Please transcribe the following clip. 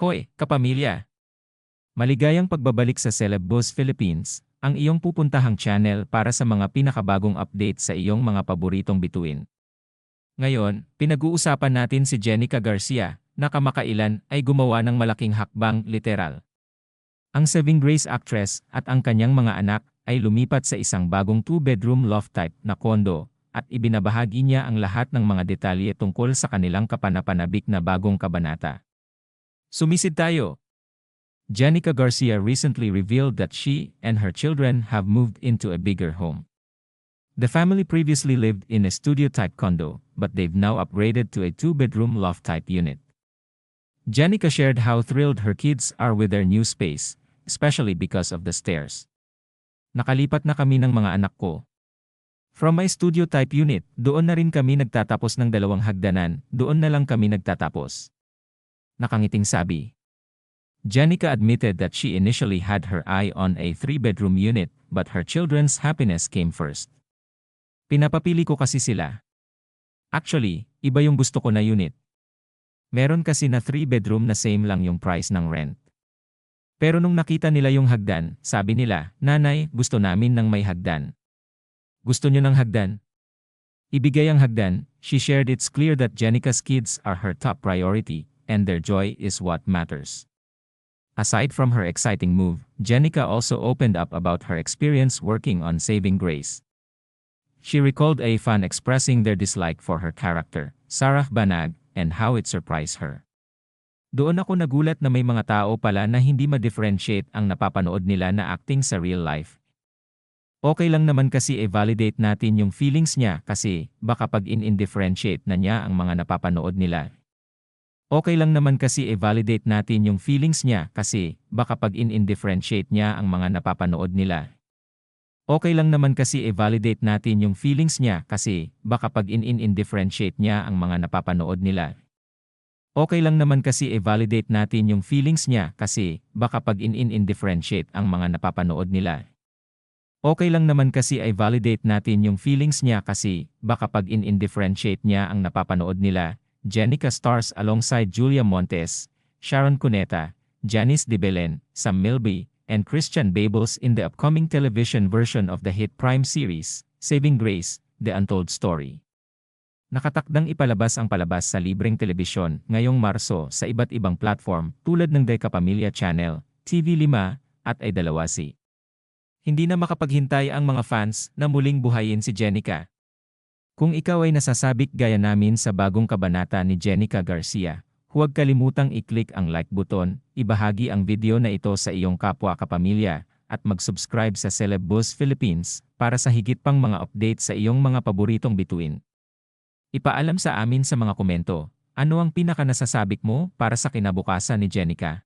Hoy, kapamilya! Maligayang pagbabalik sa Celeb Boss Philippines, ang iyong pupuntahang channel para sa mga pinakabagong update sa iyong mga paboritong bituin. Ngayon, pinag-uusapan natin si Jenica Garcia, na kamakailan ay gumawa ng malaking hakbang literal. Ang Saving Grace actress at ang kanyang mga anak ay lumipat sa isang bagong two-bedroom loft type na kondo at ibinabahagi niya ang lahat ng mga detalye tungkol sa kanilang kapanapanabik na bagong kabanata. Sumisid tayo! Janica Garcia recently revealed that she and her children have moved into a bigger home. The family previously lived in a studio-type condo, but they've now upgraded to a two-bedroom loft-type unit. Janica shared how thrilled her kids are with their new space, especially because of the stairs. Nakalipat na kami ng mga anak ko. From my studio-type unit, doon na rin kami nagtatapos ng dalawang hagdanan, doon na lang kami nagtatapos. Nakangiting sabi. Janica admitted that she initially had her eye on a three-bedroom unit, but her children's happiness came first. Pinapapili ko kasi sila. Actually, iba yung gusto ko na unit. Meron kasi na three-bedroom na same lang yung price ng rent. Pero nung nakita nila yung hagdan, sabi nila, Nanay, gusto namin ng may hagdan. Gusto nyo ng hagdan? Ibigay ang hagdan, she shared it's clear that Jenica's kids are her top priority, and their joy is what matters. Aside from her exciting move, Jenica also opened up about her experience working on Saving Grace. She recalled a fan expressing their dislike for her character, Sarah Banag, and how it surprised her. Doon ako nagulat na may mga tao pala na hindi ma-differentiate ang napapanood nila na acting sa real life. Okay lang naman kasi i-validate natin yung feelings niya kasi baka pag in-indifferentiate na niya ang mga napapanood nila Okay lang naman kasi i-validate natin yung feelings niya kasi baka pag in-indifferentiate niya ang mga napapanood nila. Okay lang naman kasi i-validate natin yung feelings niya kasi baka pag in-indifferentiate niya ang mga napapanood nila. Okay lang naman kasi i-validate natin yung feelings niya kasi baka pag in-indifferentiate ang mga napapanood nila. Okay lang naman kasi i-validate natin yung feelings niya kasi baka pag in-indifferentiate niya ang napapanood nila Jenica stars alongside Julia Montes, Sharon Cuneta, Janice De Belen, Sam Milby, and Christian Babels in the upcoming television version of the hit Prime series, Saving Grace, The Untold Story. Nakatakdang ipalabas ang palabas sa libreng telebisyon ngayong Marso sa iba't ibang platform tulad ng Deka Pamilya Channel, TV5, at ay dalawasi. Hindi na makapaghintay ang mga fans na muling buhayin si Jenica kung ikaw ay nasasabik gaya namin sa bagong kabanata ni Jenica Garcia, huwag kalimutang i-click ang like button, ibahagi ang video na ito sa iyong kapwa kapamilya, at mag-subscribe sa Celeb Buzz Philippines para sa higit pang mga update sa iyong mga paboritong bituin. Ipaalam sa amin sa mga komento, ano ang pinaka nasasabik mo para sa kinabukasan ni Jenica?